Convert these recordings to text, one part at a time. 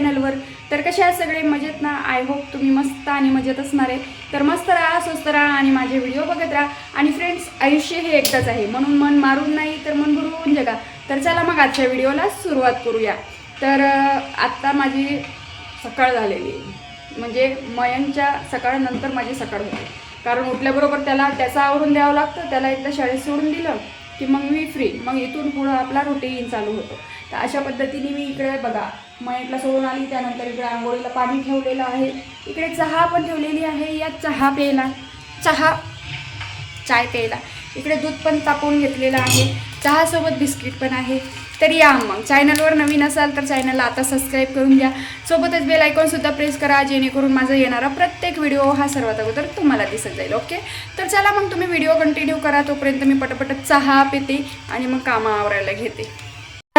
चॅनलवर तर कसे आहात सगळे मजेत ना? आय होप तुम्ही मस्त आणि मजेत असणार आहे. तर मस्त राहा स्वस्त राहा आणि माझे व्हिडिओ बघत राहा. आणि फ्रेंड्स आयुष्य हे एकदाच आहे. म्हणून मन मारून नाही तर मन भरून जगा. तर चला मग आजच्या व्हिडिओला सुरुवात करूया. तर आत्ता माझी सकाळ झालेली. म्हणजे मयनच्या सकाळनंतर माझी सकाळ होते. कारण उठल्याबरोबर त्याला त्याचं आवरून द्यावं लागतं. त्याला एकदा शाळेत सोडून दिलं की मग मी फ्री मग इथून पुढं आपला रुटीन चालू होतो. तर अशा पद्धतीने मी इकडे बघा. मयंकला सोडून आली त्यानंतर इकडे आंघोळीला पाणी ठेवलेलं आहे. इकडे चहा पण ठेवलेली आहे. या चहा प्यायला. चहा. चाय प्यायला. इकडे दूध पण तापवून घेतलेलं आहे. चहासोबत बिस्किट पण आहे. तर या मग. चॅनलवर नवीन असाल तर चॅनलला आता सबस्क्राईब करून घ्या. सोबतच बेल आयकॉनसुद्धा प्रेस करा जेणेकरून माझा येणारा प्रत्येक व्हिडिओ हा सर्वात अगोदर तुम्हाला दिसत जाईल. ओके? तर चला मग तुम्ही व्हिडिओ कंटिन्यू करा. तोपर्यंत मी पटपट चहा पिते आणि मग कामावरायला घेते.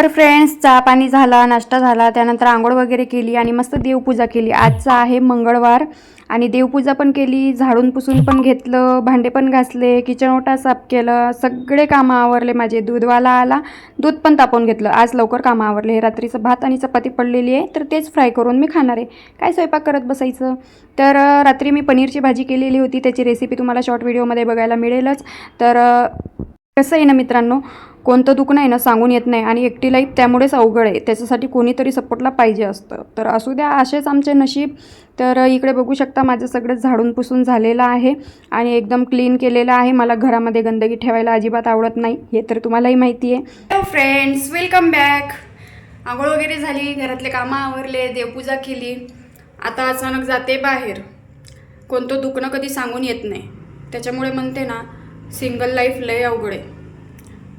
तर फ्रेंड्स चहा पाणी झाला नाश्ता झाला त्यानंतर आंघोळ वगैरे केली आणि मस्त देवपूजा केली. आजचा आहे मंगळवार आणि देवपूजा पण केली झाडून पुसून पण घेतलं भांडे पण घासले किचन ओटा साफ केलं सगळे कामं आवरले माझे. दूधवाला आला दूध पण तापवून घेतलं. आज लवकर कामं आवरले. रात्रीचं भात आणि चपाती पडलेली आहे तर तेच फ्राय करून मी खाणार आहे. काय स्वयंपाक करत बसायचं? तर रात्री मी पनीरची भाजी केलेली होती. त्याची रेसिपी तुम्हाला शॉर्ट व्हिडिओमध्ये बघायला मिळेलच. तर कसं आहे ना मित्रांनो? कोणतं दुखणं आहे ना सांगून येत नाही आणि एकटी लाईफ त्यामुळेच अवघड आहे. त्याच्यासाठी कोणीतरी सपोर्टला पाहिजे असतं. तर असू द्या असेच आमचे नशीब. तर इकडे बघू शकता माझं सगळं झाडून पुसून झालेलं आहे आणि एकदम क्लीन केलेलं आहे. मला घरामध्ये गंदगी ठेवायला अजिबात आवडत नाही. हे तर तुम्हालाही माहिती आहे. हॅलो फ्रेंड्स वेलकम बॅक आंघोळ वगैरे झाली घरातले कामं आवरले देवपूजा केली. आता अचानक जाते बाहेर. कोणतं दुखणं कधी सांगून येत नाही. त्याच्यामुळे म्हणते ना सिंगल लाईफ लय अवघड आहे.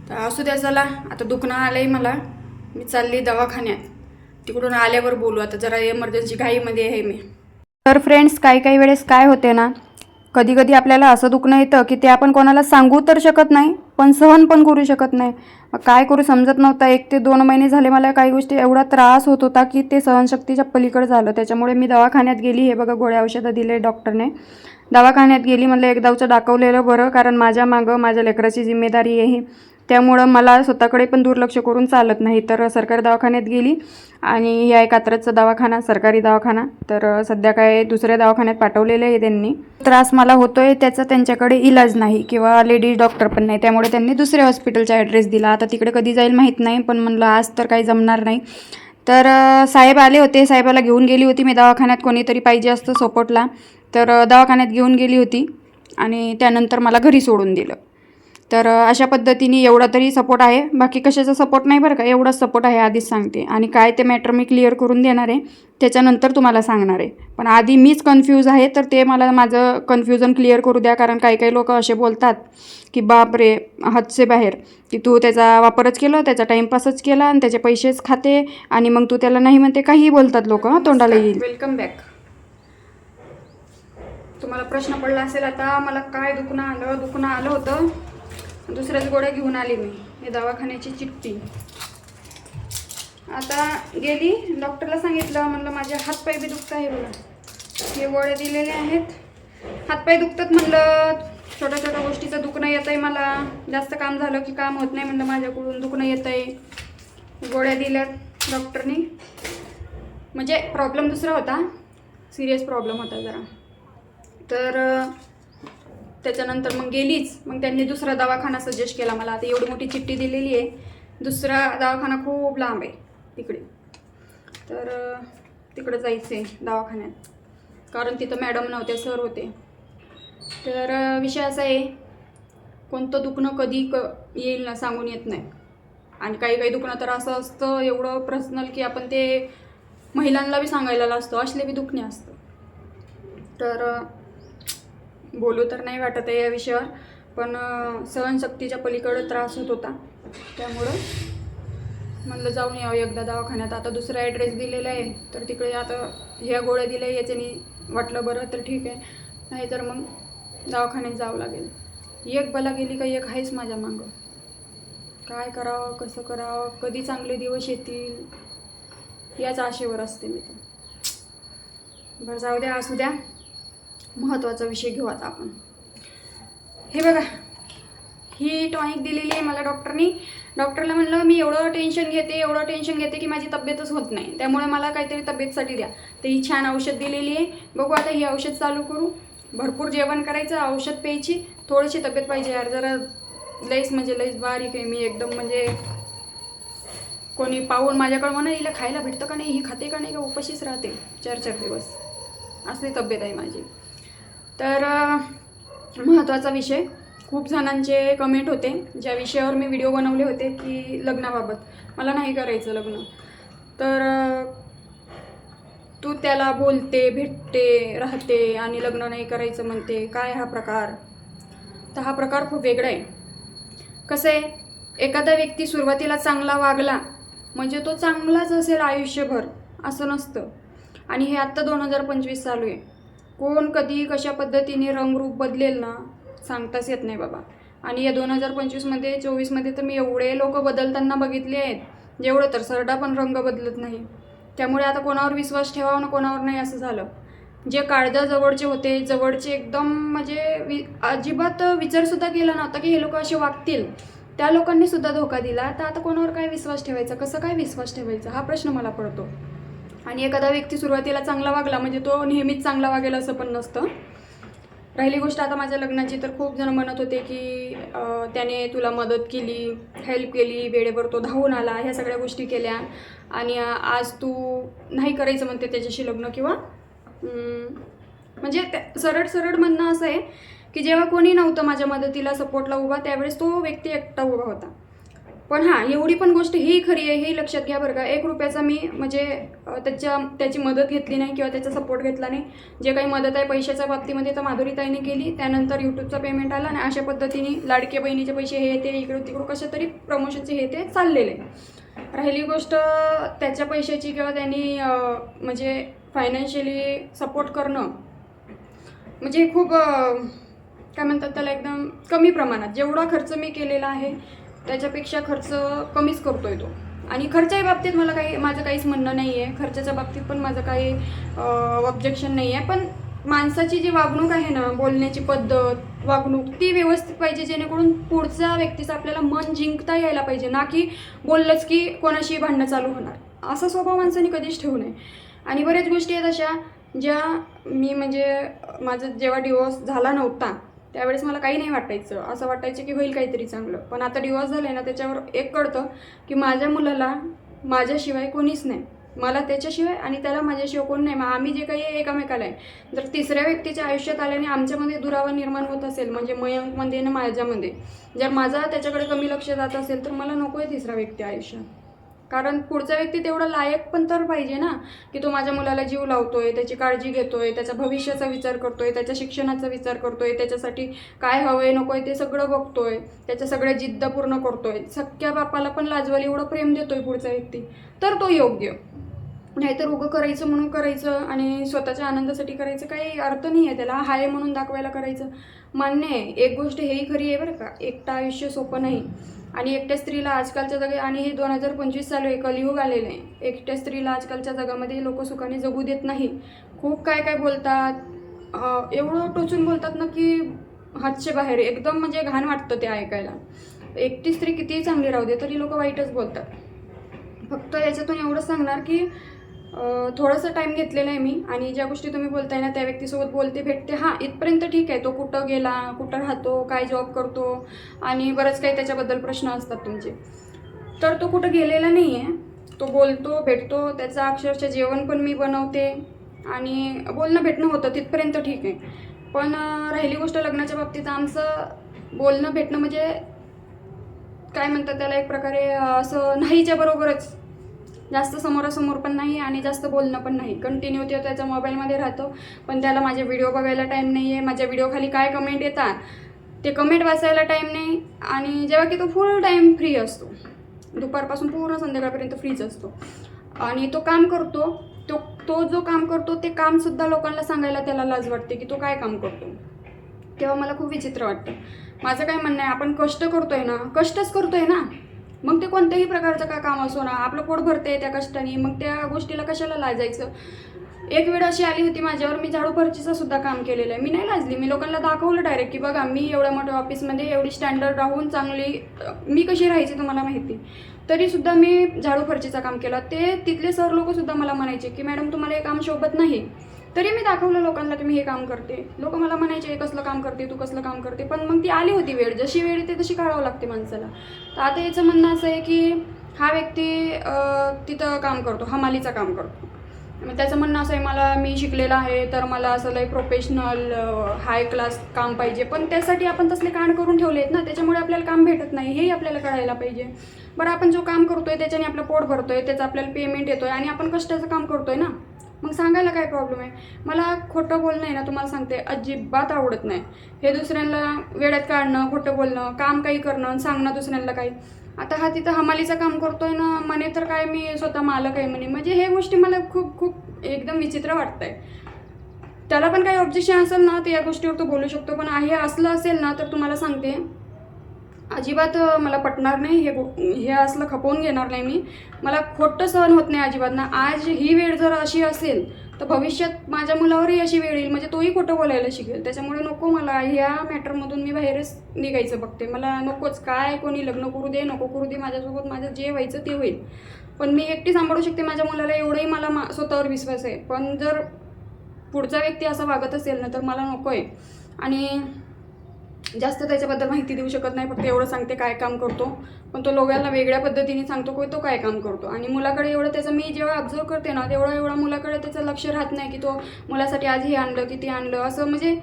तर असू द्या चला. आता दुखणं आलं आहे मला. मी चालली दवाखान्यात. तिकडून आल्यावर बोलू. आता जरा एमर्जन्सी घाईमध्ये आहे मी. तर फ्रेंड्स काही काही वेळेस काय होते ना कधी कधी आपल्याला असं दुखणं येतं की ते आपण कोणाला सांगू तर शकत नाही पण सहन पण करू शकत नाही. मग काय करू समजत नव्हतं. एक ते दोन महिने झाले मला काही गोष्टी एवढा त्रास होत होता की ते सहनशक्तीच्या पलीकडे झालं. त्याच्यामुळे मी दवाखान्यात गेली. हे बघा गोळ्या औषधं दिले डॉक्टरने दवाखान्यात गेली म्हटलं एकदावचं दाखवलेलं बरं कारण माझ्या मागं माझ्या लेकराची जिम्मेदारी आहे त्यामुळं मला स्वतःकडे पण दुर्लक्ष करून चालत नाही. तर सरकारी दवाखान्यात गेली आणि हे आहे कात्रजचा दवाखाना सरकारी दवाखाना. तर सध्या काय दुसऱ्या दवाखान्यात पाठवलेलं आहे त्यांनी. त्रास मला होतोय त्याचा त्यांच्याकडे इलाज नाही किंवा लेडीज डॉक्टर पण नाही. त्यामुळे त्यांनी दुसऱ्या हॉस्पिटलचा ॲड्रेस दिला. आता तिकडे कधी जाईल माहीत नाही पण म्हणलं आज तर काही जमणार नाही. तर साहेब आले होते साहेबाला घेऊन गेली होती. मी दवाखान्यात कोणीतरी पाहिजे असतं सपोर्टला. तर दवाखान्यात घेऊन गेली होती आणि त्यानंतर मला घरी सोडून दिलं. तर अशा पद्धतीने एवढा तरी सपोर्ट आहे. बाकी कशाचा सपोर्ट नाही बरं का एवढाच सपोर्ट आहे आधीच सांगते. आणि काय ते मॅटर मी क्लिअर करून देणार आहे त्याच्यानंतर तुम्हाला सांगणार आहे. पण आधी मीच कन्फ्यूज आहे तर ते मला माझं कन्फ्युजन क्लिअर करू द्या कारण काही काही लोक असे बोलतात की बाप रे हदसे बाहेर. की तू त्याचा वापरच केला त्याचा टाईमपासच केला आणि त्याचे पैसेच खाते आणि मग तू त्याला नाही म्हणते काहीही बोलतात लोक तोंडाला येईल. वेलकम बॅक तुम्हाला प्रश्न पडला असेल आता मला काय दुखणं आलं दुखणं आलं होतं? दुसऱ्याच गोळ्या घेऊन आली मी हे दवाखान्याची चिठ्ठी. आता गेली डॉक्टरला सांगितलं म्हणलं माझे हातपाय बी दुखत आहे बघा. हे गोळ्या दिलेले आहेत. हातपाय दुखतात म्हणलं छोट्या छोट्या गोष्टीचं दुखणं येत आहे मला. जास्त काम झालं की काम होत नाही म्हणलं माझ्याकडून दुखणं येत आहे गोळ्या दिल्यात डॉक्टरनी. म्हणजे प्रॉब्लेम दुसरा होता. सिरियस प्रॉब्लेम होता जरा. तर त्याच्यानंतर मग गेलीच. मग त्यांनी दुसरा दवाखाना सजेस्ट केला मला. आता एवढी मोठी चिठ्ठी दिलेली आहे. दुसरा दवाखाना खूप लांब आहे तिकडे. तर तिकडं जायचं आहे दवाखान्यात. कारण तिथं मॅडम नव्हते सर होते. तर विषय असा आहे कोणतं दुखणं कधी क येईल ना सांगून येत नाही. आणि काही काही दुखणं तर असं असतं एवढं पर्सनल की आपण ते महिलांना बी सांगायला असतो असले बी दुखणे असतं. तर बोलू तर नाही वाटत आहे या विषयावर पण सहनशक्तीच्या पलीकडे त्रास होत होता. त्यामुळं म्हणलं जाऊन यावं एकदा दवाखान्यात. आता दुसरा ॲड्रेस दिलेला आहे तर तिकडे आता ह्या गोळ्या दिल्या याच्यानी वाटलं बरं तर ठीक आहे. नाहीतर मग दवाखान्यात जावं लागेल. एक बला गेली का एक आहेच माझ्या मागं. काय करावं कसं करावं कधी चांगले दिवस येतील याच आशेवर असते मी तर. बरं जाऊ द्या असू द्या. महत्त्वाचा विषय घेऊ आता आपण. हे बघा ही टॉनिक दिलेली आहे मला डॉक्टरनी. डॉक्टरला म्हणलं मी एवढं टेन्शन घेते एवढं टेन्शन घेते की माझी तब्येतच होत नाही. त्यामुळे मला काहीतरी तब्येतसाठी द्या. तर ही छान औषध दिलेली आहे. बघू आता ही औषध चालू करू. भरपूर जेवण करायचं औषध प्यायची. थोडीशी तब्येत पाहिजे यार जरा लईच म्हणजे लईच बारीक आहे मी एकदम म्हणजे कोणी पाहून माझ्याकडं म्हणा हिला खायला भेटतं का नाही? ही खाते का नाही? का उपाशीच राहते? चार चार दिवस. असली तब्येत आहे माझी. तर महत्त्वाचा विषय. खूप जणांचे कमेंट होते ज्या विषयावर मी व्हिडिओ बनवले होते की लग्नाबाबत. मला नाही करायचं लग्न. तर तू त्याला बोलते भेटते राहते आणि लग्न नाही करायचं म्हणते. काय हा प्रकार? तर हा प्रकार खूप वेगळा आहे. कसं आहे? एखादा व्यक्ती सुरुवातीला चांगला वागला म्हणजे तो चांगलाच असेल आयुष्यभर असं नसतं. आणि हे आत्ता दोन हजार पंचवीस चालू आहे. कोण कधी कशा पद्धतीने रंगरूप बदलेल ना सांगताच येत नाही बाबा. आणि या दोन हजार पंचवीसमध्ये चोवीसमध्ये तर मी एवढे लोक बदलताना बघितले आहेत जेवढं तर सरडा पण रंग बदलत नाही. त्यामुळे आता कोणावर विश्वास ठेवावा ना कोणावर नाही असं झालं. जे काळजा जवळचे होते जवळचे एकदम म्हणजे वि अजिबात विचारसुद्धा केला नव्हता की हे लोक असे वागतील. त्या लोकांनी सुद्धा धोका दिला. तर आता कोणावर काय विश्वास ठेवायचा? कसं काय विश्वास ठेवायचा? हा प्रश्न मला पडतो. आणि एखादा व्यक्ती सुरुवातीला चांगला वागला म्हणजे तो नेहमीच चांगला वागेल असं पण नसतं. राहिली गोष्ट आता माझ्या लग्नाची तर खूप जण म्हणत होते की त्याने तुला मदत केली हेल्प केली वेळेवर तो धावून आला ह्या सगळ्या गोष्टी केल्या. आणि आज तू नाही करायचं म्हणते त्याच्याशी लग्न किंवा म्हणजे त्या- सरळ सरळ म्हणणं असं आहे की जेव्हा कोणी नव्हतं माझ्या मदतीला सपोर्टला उभा त्यावेळेस तो व्यक्ती एकटा उभा होता. पण हां एवढी पण गोष्ट ही खरी आहे हे लक्षात घ्या बरं का. एक रुपयाचा मी म्हणजे त्याच्या त्याची मदत घेतली नाही किंवा त्याचा सपोर्ट घेतला नाही. जे काही मदत आहे पैशाच्या बाबतीमध्ये तर माधुरीताईने केली. त्यानंतर यूट्यूबचा पेमेंट आला आणि अशा पद्धतीने लाडके बहिणीचे पैसे हे ते इकडं तिकडं कशा तरी प्रमोशनचे हे ते चाललेले. राहिली गोष्ट त्याच्या पैशाची किंवा त्यांनी म्हणजे फायनान्शियली सपोर्ट करणं. म्हणजे खूप काय म्हणतात त्याला एकदम कमी प्रमाणात. जेवढा खर्च मी केलेला आहे त्याच्यापेक्षा खर्च कमीच करतोय तो. आणि खर्चाच्या बाबतीत मला काही माझं काहीच म्हणणं नाही आहे खर्चाच्या बाबतीत पण माझं काही ऑब्जेक्शन नाही आहे पण माणसाची जी वागणूक आहे ना बोलण्याची पद्धत वागणूक ती व्यवस्थित पाहिजे जेणेकरून पुढच्या व्यक्तीचं आपल्याला मन जिंकता यायला पाहिजे. ना की बोललंच की कोणाशी भांडणं चालू होणार. असा स्वभाव माणसाने कधीच ठेवू नये. आणि बऱ्याच गोष्टी आहेत अशा ज्या मी म्हणजे माझं जेव्हा डिवोर्स झाला नव्हता त्यावेळेस मला काही नाही वाटायचं. असं वाटायचं की होईल काहीतरी चांगलं. पण आता डिवॉर्स झालं आहे ना त्याच्यावर एक कळतं की माझ्या मुलाला माझ्याशिवाय कोणीच नाही. मला त्याच्याशिवाय आणि त्याला माझ्याशिवाय कोण नाही. मग आम्ही जे काही एकामेकाला आहे. जर तिसऱ्या व्यक्तीच्या आयुष्यात आल्याने आमच्यामध्ये दुरावा निर्माण होत असेल म्हणजे मयंकमध्ये ना माझ्यामध्ये जर माझा त्याच्याकडे कमी लक्ष जात असेल तर मला नको आहे तिसरा व्यक्ती आयुष्यात. कारण पुढचा व्यक्ती तेवढा लायक पण तर पाहिजे ना की तो माझ्या मुलाला जीव लावतोय त्याची काळजी घेतोय त्याच्या भविष्याचा विचार करतोय त्याच्या शिक्षणाचा विचार करतोय त्याच्यासाठी काय हवंय नकोय ते सगळं बघतोय त्याच्या सगळ्या जिद्द पूर्ण करतोय. सख्या बापाला पण लाजवाल एवढं प्रेम देतोय पुढचा व्यक्ती. तर तो योग्य. नाहीतर उगं करायचं म्हणून करायचं आणि स्वतःच्या आनंदासाठी करायचं काही अर्थ नाही आहे त्याला हाय म्हणून दाखवायला करायचं. मान्य आहे एक गोष्ट हेही खरी आहे बरं का. एकटं आयुष्य सोपं नाही. आणि एकट्या स्त्रीला आजकालच्या जगात आणि हे दोन हजार पंचवीस चालू आहे कलियुग आलेलं आहे. एकट्या स्त्रीला आजकालच्या जगामध्ये लोक सुखाने जगू देत नाही. खूप काय काय बोलतात. एवढं टोचून बोलतात ना की हातचे बाहेर एकदम म्हणजे घाण वाटतं ते ऐकायला. एकटी स्त्री कितीही चांगली राहू दे तरी लोक वाईटच बोलतात. फक्त याच्यातून एवढंच सांगणार की थोडंसं टाईम घेतलेला आहे मी आणि ज्या गोष्टी तुम्ही बोलताय ना त्या व्यक्तीसोबत बोलते भेटते. हां इथपर्यंत ठीक आहे. तो कुठं गेला कुठं राहतो काय जॉब करतो आणि बरंच काही त्याच्याबद्दल प्रश्न असतात तुमचे. तर तो कुठं गेलेला नाही आहे तो बोलतो भेटतो. त्याचं अक्षरशः जेवण पण मी बनवते आणि बोलणं भेटणं होतं. तिथपर्यंत ठीक आहे. पण राहिली गोष्ट लग्नाच्या बाबतीत आमचं बोलणं भेटणं म्हणजे काय म्हणतात त्याला एक प्रकारे असं नाहीच्या बरोबरच. जास्त समोरासमोर पण नाही आणि जास्त बोलणं पण नाही. कंटिन्यू ते त्याच्या मोबाईलमध्ये राहतो. पण त्याला माझे व्हिडिओ बघायला टाईम नाही आहे माझ्या व्हिडिओखाली काय कमेंट येतात ते कमेंट वाचायला टाईम नाही. आणि जेव्हा की तो फुल टाईम फ्री असतो. दुपारपासून पूर्ण संध्याकाळपर्यंत फ्रीच असतो. आणि तो काम करतो. तो तो जो काम करतो ते कामसुद्धा लोकांना सांगायला त्याला लाज वाटते की तो काय काम करतो. तेव्हा मला खूप विचित्र वाटतं. माझं काय म्हणणं आहे आपण कष्ट करतोय ना कष्टच करतोय ना. मग ते कोणत्याही प्रकारचं का काम असो ना आपलं पोट भरते त्या कष्टाने. मग त्या गोष्टीला कशाला लाजायचं? एक वेळ अशी आली होती माझ्यावर. मी झाडू फरचीचं सुद्धा काम केलेलं आहे. मी नाही लाजली. मी लोकांना दाखवलं डायरेक्ट की बघा मी एवढ्या मोठ्या ऑफिसमध्ये एवढी स्टँडर्ड राहून चांगली मी कशी राहायची तुम्हाला माहिती? तरीसुद्धा मी झाडू फरचीचं काम केलं. ते तिथले सर लोकसुद्धा मला म्हणायचे की मॅडम तुम्हाला हे काम शोभत नाही. तरी मी दाखवलं लोकांना की मी हे काम करते. लोक मला म्हणायचे "हे कसलं काम करते तू कसलं काम करते? पण मग ती आली होती वेळ. जशी वेळ येते तशी काढावं लागते माणसाला. तर आता याचं म्हणणं असं आहे की हा व्यक्ती तिथं काम करतो हमालीचं काम करतो. मग त्याचं म्हणणं असं आहे मला मी शिकलेला आहे तर मला असं लय प्रोफेशनल हाय क्लास काम पाहिजे. पण त्यासाठी आपण तसले कांड करून ठेवले आहेत ना त्याच्यामुळे आपल्याला काम भेटत नाही. हेही आपल्याला कळायला पाहिजे. बरं आपण जो काम करतोय त्याच्याने आपलं पोट भरतोय त्याचं आपल्याला पेमेंट येतोय आणि आपण कष्टाचं काम करतोय ना? मग सांगायला काय प्रॉब्लेम आहे? मला खोटं बोलणं आहे ना तुम्हाला सांगते अजिबात आवडत नाही. हे दुसऱ्यांना वेळेत काढणं खोटं बोलणं काम काही करणं सांगणं दुसऱ्यांना काही. आता हा तिथं हमालीचं काम करतोय ना म्हणे तर काय मी स्वतः मालक आहे म्हणे. म्हणजे हे गोष्टी मला खूप खूप एकदम विचित्र वाटत आहे त्याला पण काही ऑब्जेक्शन असेल ना तर या गोष्टीवर तो बोलू शकतो. पण हे असलं असेल ना तर तुम्हाला सांगते अजिबात मला पटणार नाही. हे हे असलं खपवून घेणार नाही मी. मला खोटं सहन होत नाही अजिबात ना आज ही वेळ जर अशी असेल तर भविष्यात माझ्या मुलावरही अशी वेळ येईल. म्हणजे तोही खोटं बोलायला शिकेल. त्याच्यामुळे नको मला. ह्या मॅटरमधून मी बाहेरच निघायचं बघते. मला नकोच. काय कोणी लग्न करू दे नको करू दे माझ्यासोबत. माझं जे व्हायचं ते होईल. पण मी एकटी सांभाळू शकते माझ्या मुलाला. एवढंही मला मा स्वतःवर विश्वास आहे. पण जर पुढचा व्यक्ती असा वागत असेल ना तर मला नको आहे आणि जास्त त्याच्याबद्दल माहिती देऊ शकत नाही फक्त एवढं सांगते काय काम करतो. पण तो लोकांना वेगळ्या पद्धतीने सांगतो की तो काय काम करतो. आणि मुलाकडे एवढं त्याचं मी जेव्हा ऑब्झर्व करते ना तेवढं एवढा मुलाकडे त्याचं लक्ष राहत नाही की तो मुलासाठी आज हे आणलं की ते आणलं असं म्हणजे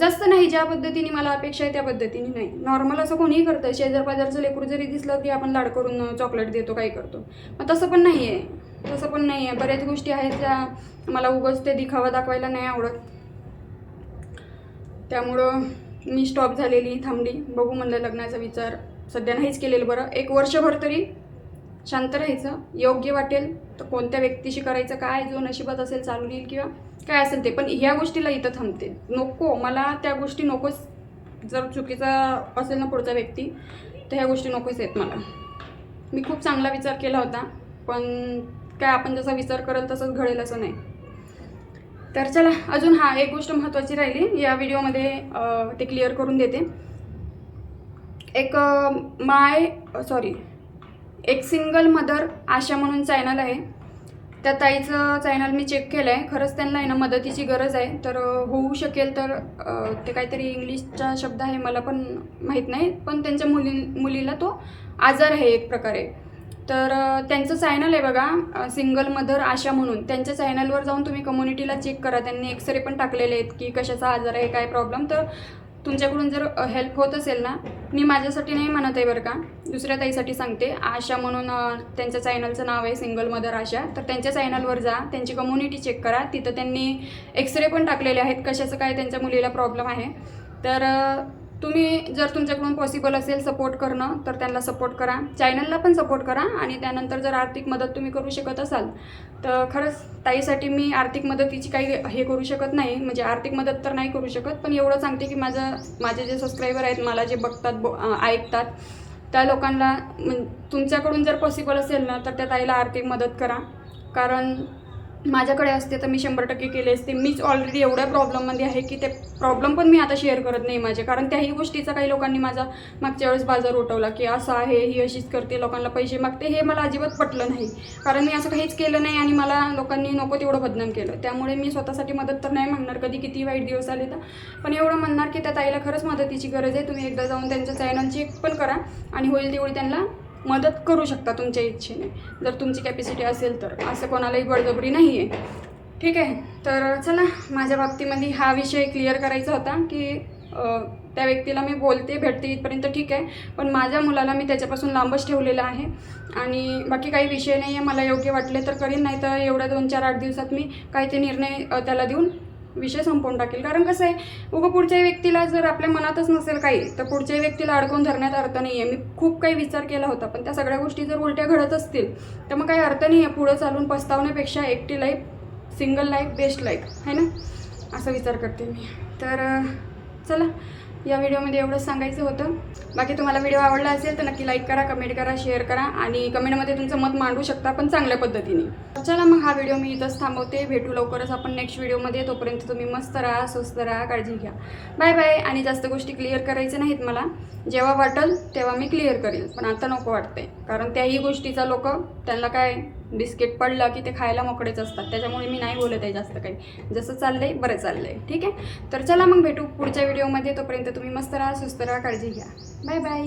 जास्त नाही ज्या पद्धतीने मला अपेक्षा आहे त्या पद्धतीने नाही. नॉर्मल असं कोणीही करतं. शेजार पाजारचं लेकरू जरी दिसलं की आपण लाड करून चॉकलेट देतो काय करतो. मग तसं पण नाही आहे तसं पण नाही आहे बऱ्याच गोष्टी आहेत ज्या मला उगच ते दिखावा दाखवायला नाही आवडत. त्यामुळं मी स्टॉप झालेली थांबली. बघू म्हणलं लग्नाचा विचार. सध्या नाहीच केलेलं बरं. एक वर्षभर तरी शांत राहायचं. योग्य वाटेल. तर कोणत्या व्यक्तीशी करायचं काय जो नशिबात असेल चालू येईल किंवा काय असेल ते. पण ह्या गोष्टीला इथं थांबते. नको. मला त्या गोष्टी नकोच. जर चुकीचा असेल ना पुढचा व्यक्ती तर ह्या गोष्टी नकोच आहेत मला. मी खूप चांगला विचार केला होता. पण काय आपण जसा विचार करेल तसंच घडेल असं नाही. तर चला अजून हा एक गोष्ट महत्त्वाची राहिली. या व्हिडिओमध्ये ते क्लिअर करून देते. एक माय सॉरी एक सिंगल मदर आशा म्हणून चॅनल आहे. त्या ताईचं चॅनल मी चेक केलं आहे खरंच त्यांना आहे ना मदतीची गरज आहे. तर होऊ शकेल तर ते काहीतरी इंग्लिशचा शब्द आहे मला पण माहीत नाही. पण त्यांच्या मुली मुलीला तो आजार आहे एक प्रकारे. तर त्यांचं चॅनल आहे बघा सिंगल मदर आशा म्हणून. त्यांच्या चॅनलवर जाऊन तुम्ही कम्युनिटीला चेक करा. त्यांनी एक्सरे पण टाकलेले आहेत की कशाचा आजार आहे काय प्रॉब्लेम तर तुमच्याकडून जर हेल्प होत असेल ना मी माझ्यासाठी नाही म्हणत आहे बरं का. दुसऱ्या ताईसाठी सांगते. आशा म्हणून त्यांच्या चॅनलचं नाव आहे सिंगल मदर आशा. तर त्यांच्या चॅनलवर जा त्यांची कम्युनिटी चेक करा. तिथं त्यांनी एक्सरे पण टाकलेले आहेत कशाचं काय त्यांच्या मुलीला प्रॉब्लेम आहे. तर तुम्ही जर तुमच्याकडून पॉसिबल असेल सपोर्ट करणं तर त्यांना सपोर्ट करा. चॅनलला पण सपोर्ट करा आणि त्यानंतर जर आर्थिक मदत तुम्ही करू शकत असाल तर खरंच ताईसाठी मी आर्थिक मदतीची काही हे करू शकत नाही. म्हणजे आर्थिक मदत तर नाही करू शकत पण एवढं सांगते की माझं माझे जे सबस्क्रायबर आहेत मला जे बघतात बो ऐकतात त्या लोकांना तुमच्याकडून जर पॉसिबल असेल ना तर त्या ताईला आर्थिक मदत करा. कारण माझ्याकडे असते तर मी शंभर टक्के केले असते. मीच ऑलरेडी एवढ्या प्रॉब्लेममध्ये आहे की ते प्रॉब्लेम पण मी आता शेअर करत नाही माझे. कारण त्याही गोष्टीचा काही लोकांनी माझा मागच्या वेळेस बाजार उठवला की असं आहे ही अशीच करते लोकांना पैसे मागते. हे मला अजिबात पटलं नाही. कारण मी असं काहीच केलं नाही आणि मला लोकांनी नको तेवढं बदनाम केलं. त्यामुळे मी स्वतःसाठी मदत तर नाही मागणार कधी किती वाईट दिवस आले तर. पण एवढं म्हणणार की त्या ताईला खरंच मदतीची गरज आहे. तुम्ही एकदा जाऊन त्यांचं चॅनल चेक पण करा आणि होईल तेवढी त्यांना मदत करू शकता तुमच्या इच्छेने. जर तुमची कॅपॅसिटी असेल तर. असं कोणालाही बळजबरी नाही आहे ठीक आहे? तर चला माझ्या बाबतीमध्ये हा विषय क्लिअर करायचा होता की त्या व्यक्तीला मी बोलते भेटते इथपर्यंत ठीक आहे. पण माझ्या मुलाला मी त्याच्यापासून लांबच ठेवलेलं आहे. आणि बाकी काही विषय नाही आहे मला योग्य वाटले तर करीन नाही तर एवढ्या दोन चार आठ दिवसात मी काही ते निर्णय त्याला देऊन विषय संपवून टाकेल. कारण कसं आहे उगं पुढच्या व्यक्तीला जर आपल्या मनातच नसेल काही तर पुढच्या व्यक्तीला अडकवून धरण्यात अर्थ नाही आहे मी खूप काही विचार केला होता पण त्या सगळ्या गोष्टी जर उलट्या घडत असतील तर मग काही अर्थ नाही आहे पुढं चालून पस्तावण्यापेक्षा एकटी life single life best life है ना? असा विचार करते मी. तर चला. या व्हिडिओमध्ये एवढंच सांगायचं होतं. बाकी तुम्हाला व्हिडिओ आवडला असेल तर नक्की लाईक करा कमेंट करा शेअर करा आणि कमेंटमध्ये तुमचं मत मांडू शकता पण चांगल्या पद्धतीने. चला मग हा व्हिडिओ मी इथंच थांबवते. भेटू लवकरच आपण नेक्स्ट व्हिडिओमध्ये तोपर्यंत तुम्ही मस्त राहा स्वस्त राहा काळजी घ्या. बाय बाय आणि जास्त गोष्टी क्लिअर करायच्या नाहीत मला. जेव्हा वाटेल तेव्हा मी क्लिअर करेल पण आता नको वाटते कारण त्याही गोष्टीचा लोक त्यांना काय बिस्किट पडलं की ते खायला मोकळेच असतात. त्याच्यामुळे मी नाही बोलत आहे जास्त काही. जसं चाललंय बरं चाललंय. ठीक आहे? तर चला मग भेटू पुढच्या व्हिडिओमध्ये. तोपर्यंत तुम्ही मस्त राहा सुस्त राहा काळजी घ्या. Bye bye.